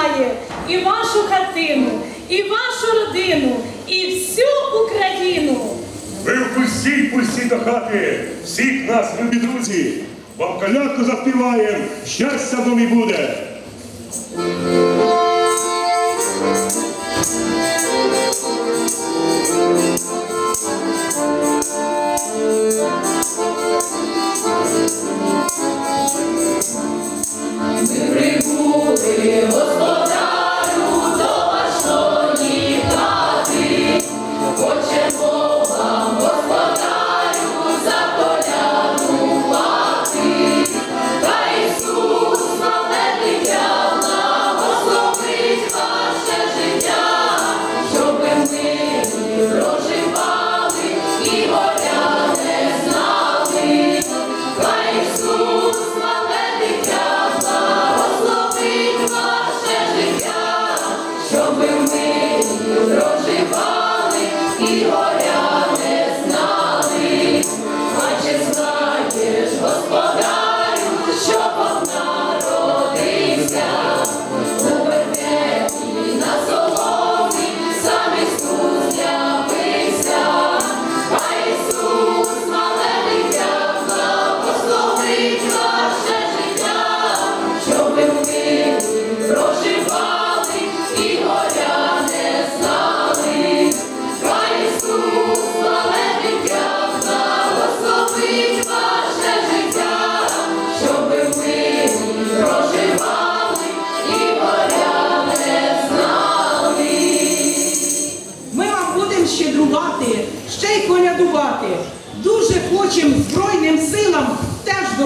обіймає і вашу хатину, і вашу родину, і всю Україну. Ви впустіть, пустіть до хати, всіх нас, любі друзі, вам колядку заспіваємо, щастя вам і буде. We are.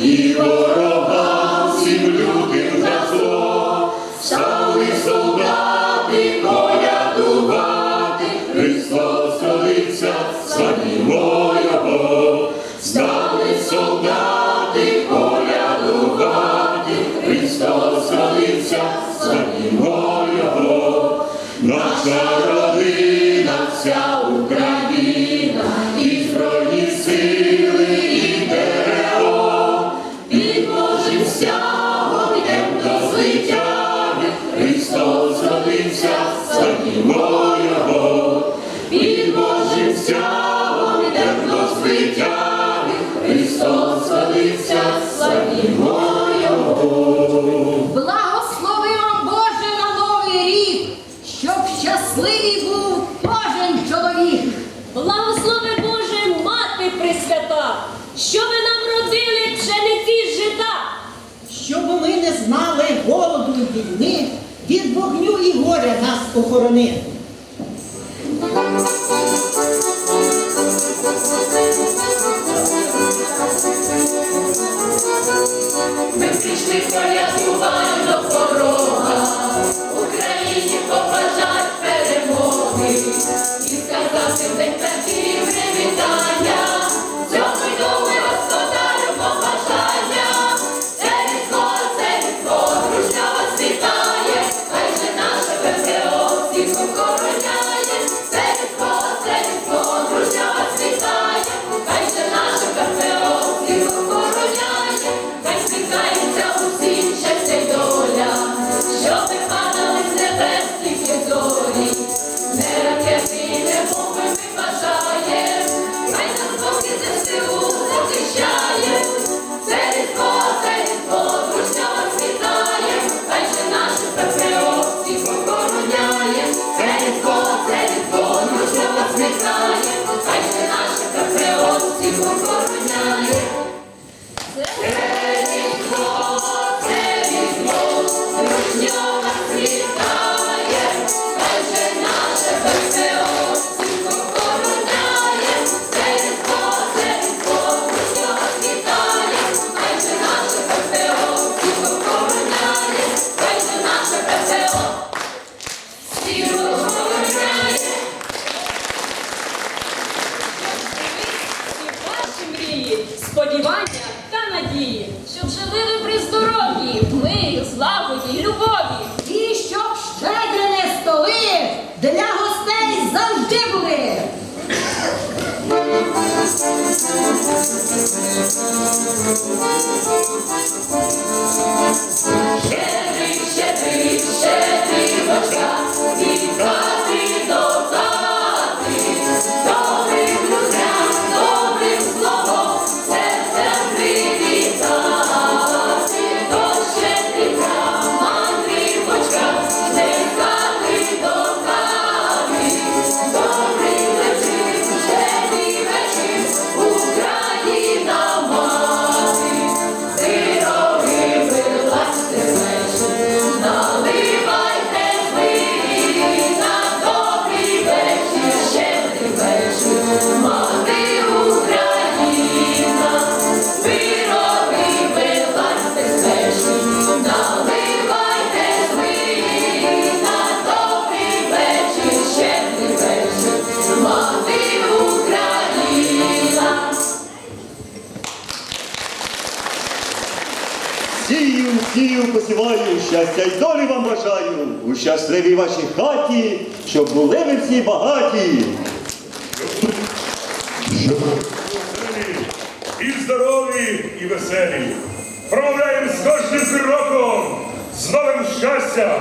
і ворога. Бо його під Божим стягом, як розбиття, Христос Боже на новий рік, щоб щасливий був кожен чоловік. Благослови Боже, мати Пресвята, що ви нам родили пшениці жита, щоб ми не знали голоду і війни від вогню і горя нас охорони. Ми прийшли Бог охороняє. В і любові. І щоб щедрені столи для гостей завжди були. Щедрий, щедрий, щедрий бочка, Сію, сію, посіваю, щастя й долі вам бажаю, у щасливій вашій хаті, щоб були ви всі багаті. Щоб і здорові, і веселі. Промовляємо з кожним кроком, з новим щастям,